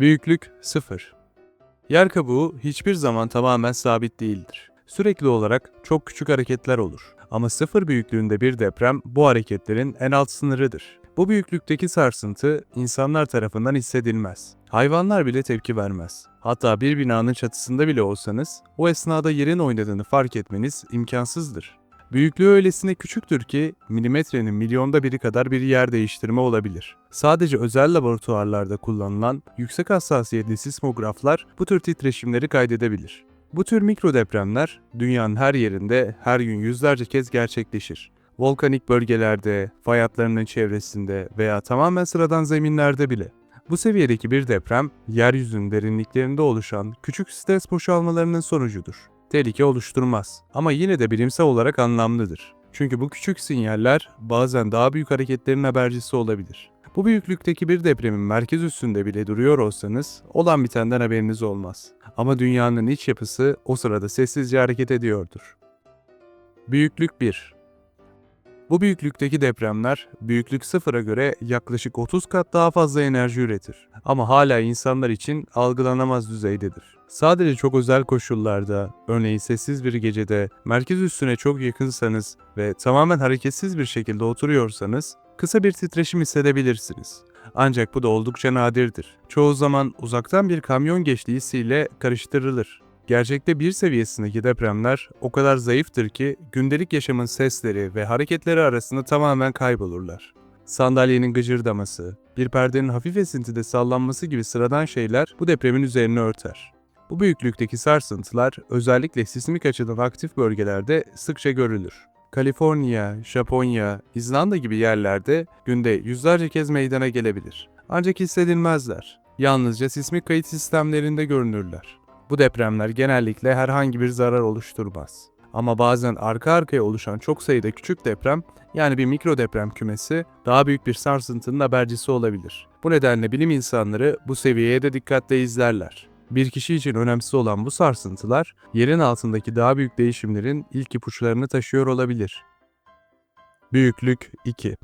Büyüklük 0. Yer kabuğu hiçbir zaman tamamen sabit değildir. Sürekli olarak çok küçük hareketler olur. Ama sıfır büyüklüğünde bir deprem bu hareketlerin en alt sınırıdır. Bu büyüklükteki sarsıntı insanlar tarafından hissedilmez. Hayvanlar bile tepki vermez. Hatta bir binanın çatısında bile olsanız o esnada yerin oynadığını fark etmeniz imkansızdır. Büyüklüğü öylesine küçüktür ki milimetrenin milyonda biri kadar bir yer değiştirme olabilir. Sadece özel laboratuvarlarda kullanılan yüksek hassasiyetli sismograflar bu tür titreşimleri kaydedebilir. Bu tür mikro depremler dünyanın her yerinde her gün yüzlerce kez gerçekleşir. Volkanik bölgelerde, fay hatlarının çevresinde veya tamamen sıradan zeminlerde bile. Bu seviyedeki bir deprem, yeryüzünün derinliklerinde oluşan küçük stres boşalmalarının sonucudur. Tehlike oluşturmaz ama yine de bilimsel olarak anlamlıdır. Çünkü bu küçük sinyaller bazen daha büyük hareketlerin habercisi olabilir. Bu büyüklükteki bir depremin merkez üstünde bile duruyor olsanız olan bitenden haberiniz olmaz. Ama dünyanın iç yapısı o sırada sessizce hareket ediyordur. Büyüklük 1 Bu büyüklükteki depremler büyüklük sıfıra göre yaklaşık 30 kat daha fazla enerji üretir. Ama hala insanlar için algılanamaz düzeydedir. Sadece çok özel koşullarda, örneğin sessiz bir gecede, merkez üstüne çok yakınsanız ve tamamen hareketsiz bir şekilde oturuyorsanız kısa bir titreşim hissedebilirsiniz. Ancak bu da oldukça nadirdir. Çoğu zaman uzaktan bir kamyon geçtiği karıştırılır. Gerçekte bir seviyesindeki depremler o kadar zayıftır ki gündelik yaşamın sesleri ve hareketleri arasında tamamen kaybolurlar. Sandalyenin gıcırdaması, bir perdenin hafif esintide sallanması gibi sıradan şeyler bu depremin üzerini örter. Bu büyüklükteki sarsıntılar özellikle sismik açıdan aktif bölgelerde sıkça görülür. Kaliforniya, Japonya, İzlanda gibi yerlerde günde yüzlerce kez meydana gelebilir. Ancak hissedilmezler. Yalnızca sismik kayıt sistemlerinde görünürler. Bu depremler genellikle herhangi bir zarar oluşturmaz. Ama bazen arka arkaya oluşan çok sayıda küçük deprem, yani bir mikro deprem kümesi, daha büyük bir sarsıntının habercisi olabilir. Bu nedenle bilim insanları bu seviyeye de dikkatle izlerler. Bir kişi için önemsiz olan bu sarsıntılar, yerin altındaki daha büyük değişimlerin ilk ipuçlarını taşıyor olabilir. Büyüklük 2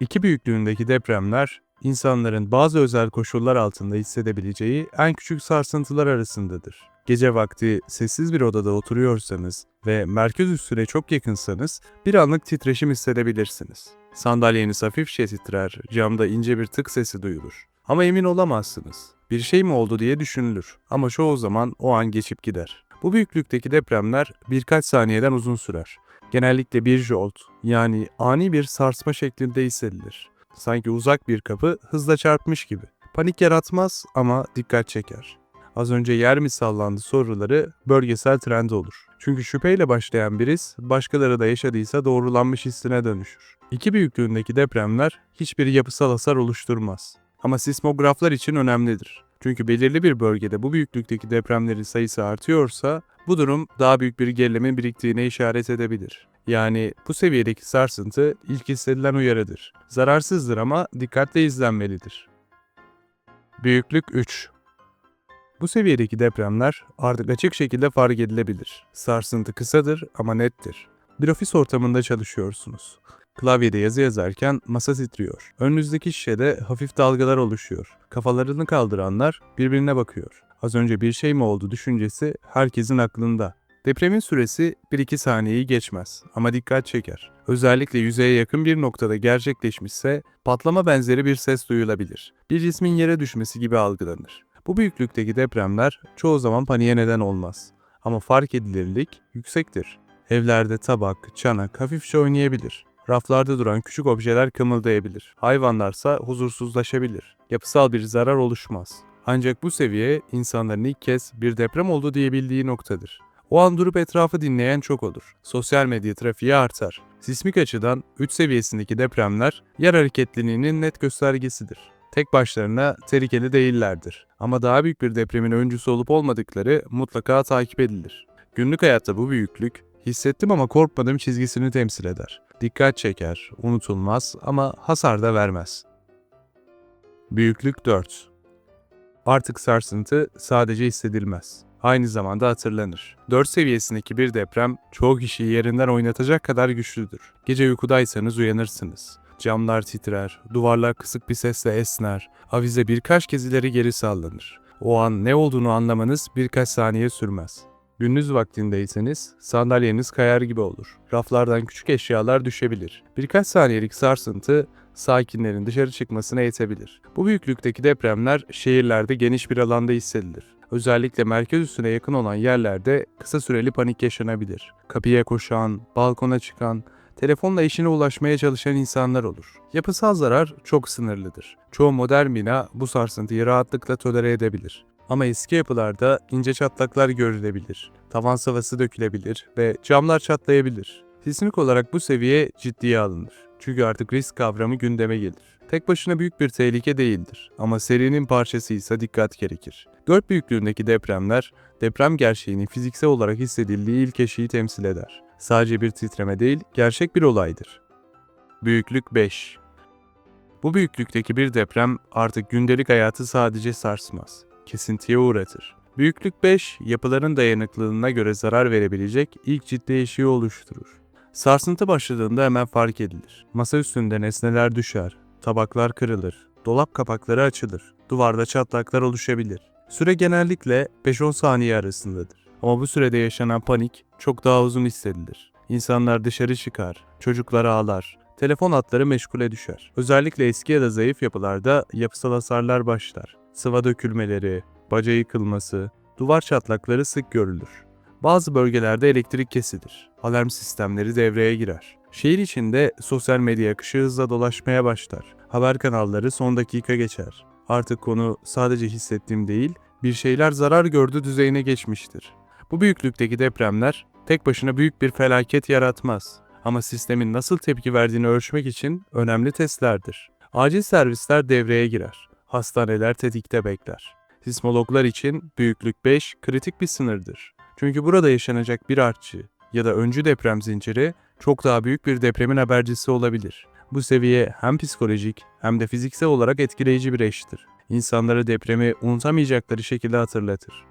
İki büyüklüğündeki depremler, insanların bazı özel koşullar altında hissedebileceği en küçük sarsıntılar arasındadır. Gece vakti sessiz bir odada oturuyorsanız ve merkez üstüne çok yakınsanız bir anlık titreşim hissedebilirsiniz. Sandalyeniz hafifçe titrer, camda ince bir tık sesi duyulur. Ama emin olamazsınız. Bir şey mi oldu diye düşünülür ama çoğu zaman o an geçip gider. Bu büyüklükteki depremler birkaç saniyeden uzun sürer. Genellikle bir jolt yani ani bir sarsma şeklinde hissedilir. Sanki uzak bir kapı hızla çarpmış gibi. Panik yaratmaz ama dikkat çeker. Az önce yer mi sallandı soruları bölgesel trend olur. Çünkü şüpheyle başlayan bir his başkaları da yaşadıysa doğrulanmış hissine dönüşür. İki büyüklüğündeki depremler hiçbir yapısal hasar oluşturmaz. Ama sismograflar için önemlidir. Çünkü belirli bir bölgede bu büyüklükteki depremlerin sayısı artıyorsa bu durum daha büyük bir gerilemin biriktiğine işaret edebilir. Yani bu seviyedeki sarsıntı ilk hissedilen uyarıdır. Zararsızdır ama dikkatle izlenmelidir. Büyüklük 3 Bu seviyedeki depremler artık açık şekilde fark edilebilir. Sarsıntı kısadır ama nettir. Bir ofis ortamında çalışıyorsunuz. Klavyede yazı yazarken masa titriyor. Önünüzdeki şişede hafif dalgalar oluşuyor. Kafalarını kaldıranlar birbirine bakıyor. Az önce bir şey mi oldu düşüncesi herkesin aklında. Depremin süresi 1-2 saniyeyi geçmez ama dikkat çeker. Özellikle yüzeye yakın bir noktada gerçekleşmişse patlama benzeri bir ses duyulabilir. Bir cismin yere düşmesi gibi algılanır. Bu büyüklükteki depremler çoğu zaman paniğe neden olmaz. Ama fark edilirlik yüksektir. Evlerde tabak, çanak hafifçe oynayabilir. Raflarda duran küçük objeler kımıldayabilir. Hayvanlarsa huzursuzlaşabilir. Yapısal bir zarar oluşmaz. Ancak bu seviye insanların ilk kez bir deprem oldu diyebildiği noktadır. O an durup etrafı dinleyen çok olur. Sosyal medya trafiği artar. Sismik açıdan 3 seviyesindeki depremler yer hareketliliğinin net göstergesidir. Tek başlarına tehlikeli değillerdir. Ama daha büyük bir depremin öncüsü olup olmadıkları mutlaka takip edilir. Günlük hayatta bu büyüklük, hissettim ama korkmadım çizgisini temsil eder. Dikkat çeker, unutulmaz ama hasar da vermez. Büyüklük 4 Artık sarsıntı sadece hissedilmez. Aynı zamanda hatırlanır. 4 seviyesindeki bir deprem çoğu kişiyi yerinden oynatacak kadar güçlüdür. Gece uykudaysanız uyanırsınız. camlar titrer, duvarlar kısık bir sesle esner, avize birkaç kez ileri geri sallanır. O an ne olduğunu anlamanız birkaç saniye sürmez. Gündüz vaktindeyseniz sandalyeniz kayar gibi olur. Raflardan küçük eşyalar düşebilir. Birkaç saniyelik sarsıntı sakinlerin dışarı çıkmasına yetebilir. Bu büyüklükteki depremler şehirlerde geniş bir alanda hissedilir. Özellikle merkez üstüne yakın olan yerlerde kısa süreli panik yaşanabilir. Kapıya koşan, balkona çıkan, telefonla eşine ulaşmaya çalışan insanlar olur. Yapısal zarar çok sınırlıdır. Çoğu modern bina bu sarsıntıyı rahatlıkla tolere edebilir. Ama eski yapılarda ince çatlaklar görülebilir, tavan sıvası dökülebilir ve camlar çatlayabilir. Sismik olarak bu seviye ciddiye alınır. Çünkü artık risk kavramı gündeme gelir. Tek başına büyük bir tehlike değildir ama serinin parçasıysa dikkat gerekir. 4 büyüklüğündeki depremler, deprem gerçeğinin fiziksel olarak hissedildiği ilk eşiği temsil eder. Sadece bir titreme değil, gerçek bir olaydır. Büyüklük 5 Bu büyüklükteki bir deprem artık gündelik hayatı sadece sarsmaz, kesintiye uğratır. Büyüklük 5, yapıların dayanıklılığına göre zarar verebilecek ilk ciddi eşiği oluşturur. Sarsıntı başladığında hemen fark edilir. Masa üstünde nesneler düşer, tabaklar kırılır, dolap kapakları açılır, duvarda çatlaklar oluşabilir. Süre genellikle 5-10 saniye arasındadır. Ama bu sürede yaşanan panik çok daha uzun hissedilir. İnsanlar dışarı çıkar, çocuklar ağlar, telefon hatları meşgule düşer. Özellikle eski ya da zayıf yapılarda yapısal hasarlar başlar. Sıva dökülmeleri, baca yıkılması, duvar çatlakları sık görülür. Bazı bölgelerde elektrik kesilir. Alarm sistemleri devreye girer. Şehir içinde sosyal medya akışı hızla dolaşmaya başlar. Haber kanalları son dakika geçer. Artık konu sadece hissettiğim değil, bir şeyler zarar gördü düzeyine geçmiştir. Bu büyüklükteki depremler tek başına büyük bir felaket yaratmaz. Ama sistemin nasıl tepki verdiğini ölçmek için önemli testlerdir. Acil servisler devreye girer. Hastaneler tetikte bekler. Sismologlar için büyüklük 5 kritik bir sınırdır. Çünkü burada yaşanacak bir artçı ya da öncü deprem zinciri çok daha büyük bir depremin habercisi olabilir. Bu seviye hem psikolojik hem de fiziksel olarak etkileyici bir eşittir. İnsanlara depremi unutamayacakları şekilde hatırlatır.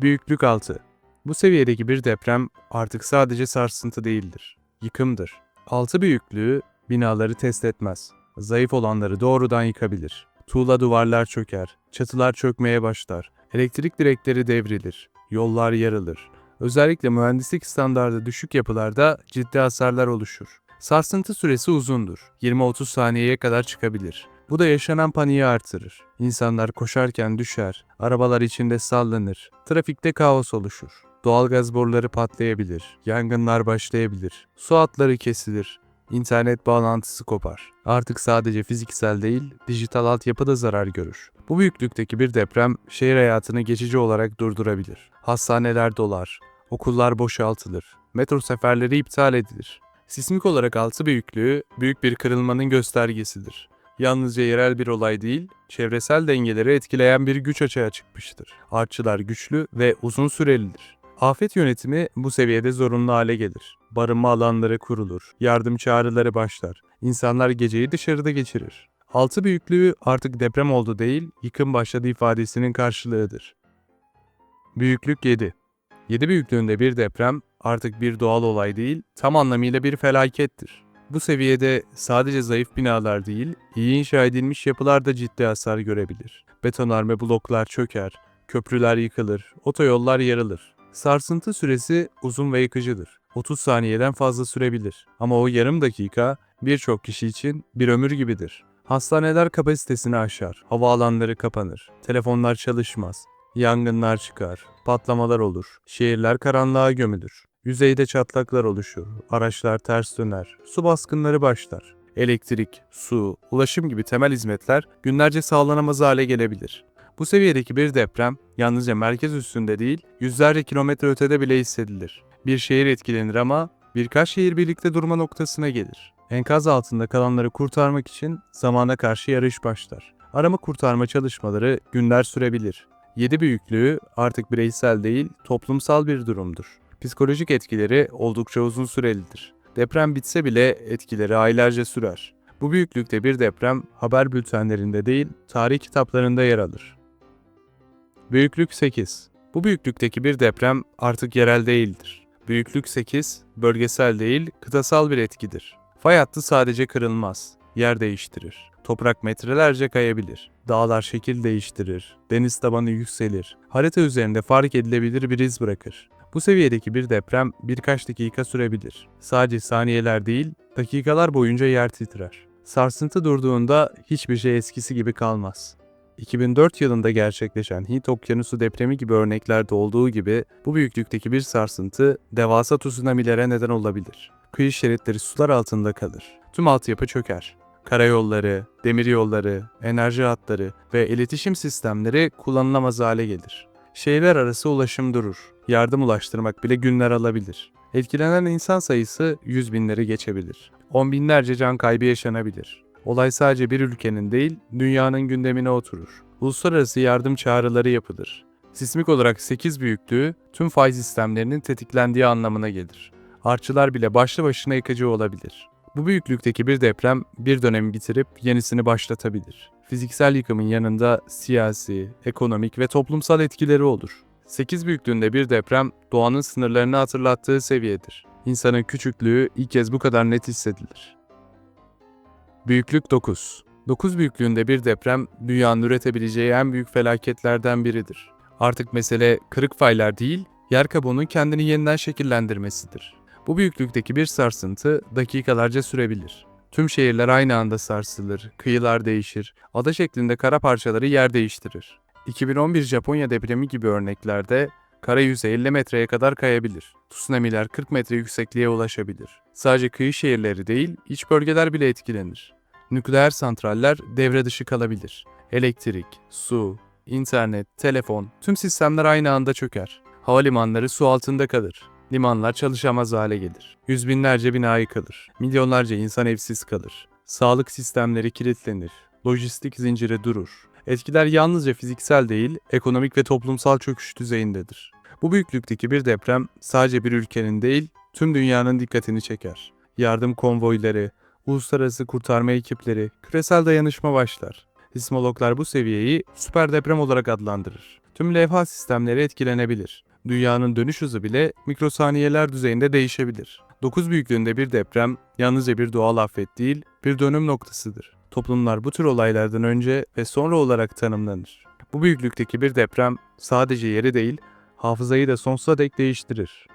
Büyüklük 6. Bu seviyedeki bir deprem artık sadece sarsıntı değildir. Yıkımdır. 6 büyüklüğü binaları test etmez. Zayıf olanları doğrudan yıkabilir. Tuğla duvarlar çöker, çatılar çökmeye başlar, elektrik direkleri devrilir, yollar yarılır. Özellikle mühendislik standardı düşük yapılarda ciddi hasarlar oluşur. Sarsıntı süresi uzundur. 20-30 saniyeye kadar çıkabilir. Bu da yaşanan paniği artırır. İnsanlar koşarken düşer, arabalar içinde sallanır, trafikte kaos oluşur. Doğalgaz boruları patlayabilir, yangınlar başlayabilir, su hatları kesilir, internet bağlantısı kopar. Artık sadece fiziksel değil, dijital altyapı da zarar görür. Bu büyüklükteki bir deprem şehir hayatını geçici olarak durdurabilir. Hastaneler dolar, okullar boşaltılır, metro seferleri iptal edilir. Sismik olarak altı büyüklüğü büyük bir kırılmanın göstergesidir. Yalnızca yerel bir olay değil, çevresel dengeleri etkileyen bir güç açığa çıkmıştır. Artçılar güçlü ve uzun sürelidir. Afet yönetimi bu seviyede zorunlu hale gelir. Barınma alanları kurulur, yardım çağrıları başlar. İnsanlar geceyi dışarıda geçirir. Altı büyüklüğü artık deprem oldu değil, yıkım başladı ifadesinin karşılığıdır. Büyüklük 7. 7 büyüklüğünde bir deprem artık bir doğal olay değil, tam anlamıyla bir felakettir. Bu seviyede sadece zayıf binalar değil, iyi inşa edilmiş yapılar da ciddi hasar görebilir. Betonarme bloklar çöker, köprüler yıkılır, otoyollar yarılır. Sarsıntı süresi uzun ve yıkıcıdır. 30 saniyeden fazla sürebilir. Ama o yarım dakika birçok kişi için bir ömür gibidir. Hastaneler kapasitesini aşar, havaalanları kapanır, telefonlar çalışmaz, yangınlar çıkar, patlamalar olur, şehirler karanlığa gömülür. Yüzeyde çatlaklar oluşur, araçlar ters döner, su baskınları başlar. Elektrik, su, ulaşım gibi temel hizmetler günlerce sağlanamaz hale gelebilir. Bu seviyedeki bir deprem yalnızca merkez üstünde değil, yüzlerce kilometre ötede bile hissedilir. Bir şehir etkilenir ama birkaç şehir birlikte durma noktasına gelir. Enkaz altında kalanları kurtarmak için zamana karşı yarış başlar. Arama kurtarma çalışmaları günler sürebilir. 7 büyüklüğü artık bireysel değil, toplumsal bir durumdur. Psikolojik etkileri oldukça uzun sürelidir. Deprem bitse bile etkileri aylarca sürer. Bu büyüklükte bir deprem haber bültenlerinde değil, tarih kitaplarında yer alır. Büyüklük 8. Bu büyüklükteki bir deprem artık yerel değildir. Büyüklük 8, bölgesel değil, kıtasal bir etkidir. Fay hattı sadece kırılmaz, yer değiştirir. Toprak metrelerce kayabilir. Dağlar şekil değiştirir. Deniz tabanı yükselir. Harita üzerinde fark edilebilir bir iz bırakır. Bu seviyedeki bir deprem birkaç dakika sürebilir. Sadece saniyeler değil, dakikalar boyunca yer titrer. Sarsıntı durduğunda hiçbir şey eskisi gibi kalmaz. 2004 yılında gerçekleşen Hint Okyanusu depremi gibi örneklerde olduğu gibi bu büyüklükteki bir sarsıntı devasa tsunamilere neden olabilir. Kıyı şeritleri sular altında kalır. Tüm altyapı çöker. Karayolları, demiryolları, enerji hatları ve iletişim sistemleri kullanılamaz hale gelir. Şehirler arası ulaşım durur. Yardım ulaştırmak bile günler alabilir. Etkilenen insan sayısı yüz binleri geçebilir. On binlerce can kaybı yaşanabilir. Olay sadece bir ülkenin değil, dünyanın gündemine oturur. Uluslararası yardım çağrıları yapılır. Sismik olarak 8 büyüklüğü tüm fay sistemlerinin tetiklendiği anlamına gelir. Artçılar bile başlı başına yıkıcı olabilir. Bu büyüklükteki bir deprem bir dönemi bitirip yenisini başlatabilir. Fiziksel yıkımın yanında siyasi, ekonomik ve toplumsal etkileri olur. 8 büyüklüğünde bir deprem doğanın sınırlarını hatırlattığı seviyedir. İnsanın küçüklüğü ilk kez bu kadar net hissedilir. Büyüklük 9. 9 büyüklüğünde bir deprem dünyanın üretebileceği en büyük felaketlerden biridir. Artık mesele kırık faylar değil, yer kabuğunun kendini yeniden şekillendirmesidir. Bu büyüklükteki bir sarsıntı dakikalarca sürebilir. Tüm şehirler aynı anda sarsılır, kıyılar değişir, ada şeklinde kara parçaları yer değiştirir. 2011 Japonya depremi gibi örneklerde kara yüzey 50 metreye kadar kayabilir. Tsunamiler 40 metre yüksekliğe ulaşabilir. Sadece kıyı şehirleri değil, iç bölgeler bile etkilenir. Nükleer santraller devre dışı kalabilir. Elektrik, su, internet, telefon, tüm sistemler aynı anda çöker. Havalimanları su altında kalır. Limanlar çalışamaz hale gelir. Yüz binlerce bina yıkılır. Milyonlarca insan evsiz kalır. Sağlık sistemleri kilitlenir. Lojistik zinciri durur. Etkiler yalnızca fiziksel değil, ekonomik ve toplumsal çöküş düzeyindedir. Bu büyüklükteki bir deprem sadece bir ülkenin değil, tüm dünyanın dikkatini çeker. Yardım konvoyları, uluslararası kurtarma ekipleri, küresel dayanışma başlar. Sismologlar bu seviyeyi süper deprem olarak adlandırır. Tüm levha sistemleri etkilenebilir. Dünyanın dönüş hızı bile mikrosaniyeler düzeyinde değişebilir. 9 büyüklüğünde bir deprem yalnızca bir doğal afet değil, bir dönüm noktasıdır. Toplumlar bu tür olaylardan önce ve sonra olarak tanımlanır. Bu büyüklükteki bir deprem sadece yeri değil, hafızayı da sonsuza dek değiştirir.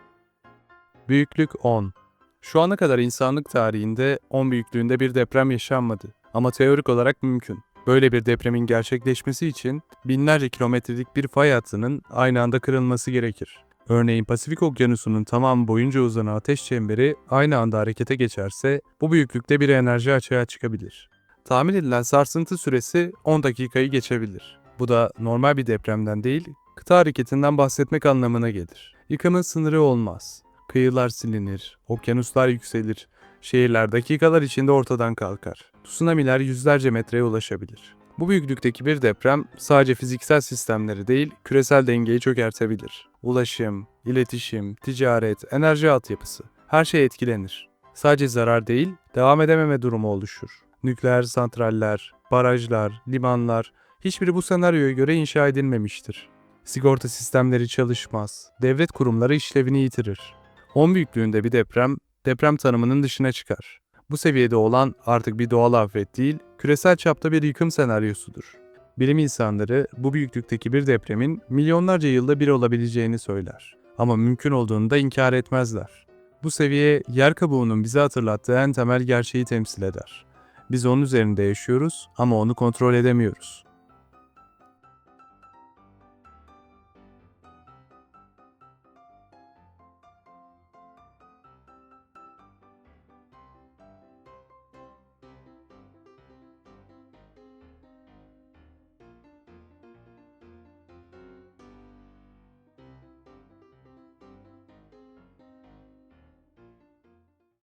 Büyüklük 10 Şu ana kadar insanlık tarihinde 10 büyüklüğünde bir deprem yaşanmadı. Ama teorik olarak mümkün. Böyle bir depremin gerçekleşmesi için binlerce kilometrelik bir fay hattının aynı anda kırılması gerekir. Örneğin Pasifik Okyanusu'nun tamamı boyunca uzanan ateş çemberi aynı anda harekete geçerse bu büyüklükte bir enerji açığa çıkabilir. Tahmin edilen sarsıntı süresi 10 dakikayı geçebilir. Bu da normal bir depremden değil, kıta hareketinden bahsetmek anlamına gelir. Yıkımın sınırı olmaz. Kıyılar silinir, okyanuslar yükselir, şehirler dakikalar içinde ortadan kalkar. Tsunamiler yüzlerce metreye ulaşabilir. Bu büyüklükteki bir deprem sadece fiziksel sistemleri değil, küresel dengeyi çökertebilir. Ulaşım, iletişim, ticaret, enerji altyapısı her şey etkilenir. Sadece zarar değil, devam edememe durumu oluşur. Nükleer santraller, barajlar, limanlar hiçbiri bu senaryoya göre inşa edilmemiştir. Sigorta sistemleri çalışmaz, devlet kurumları işlevini yitirir. 10 büyüklüğünde bir deprem, deprem tanımının dışına çıkar. Bu seviyede olan artık bir doğal afet değil, küresel çapta bir yıkım senaryosudur. Bilim insanları bu büyüklükteki bir depremin milyonlarca yılda bir olabileceğini söyler. Ama mümkün olduğunu da inkar etmezler. Bu seviye yer kabuğunun bize hatırlattığı en temel gerçeği temsil eder. Biz onun üzerinde yaşıyoruz ama onu kontrol edemiyoruz.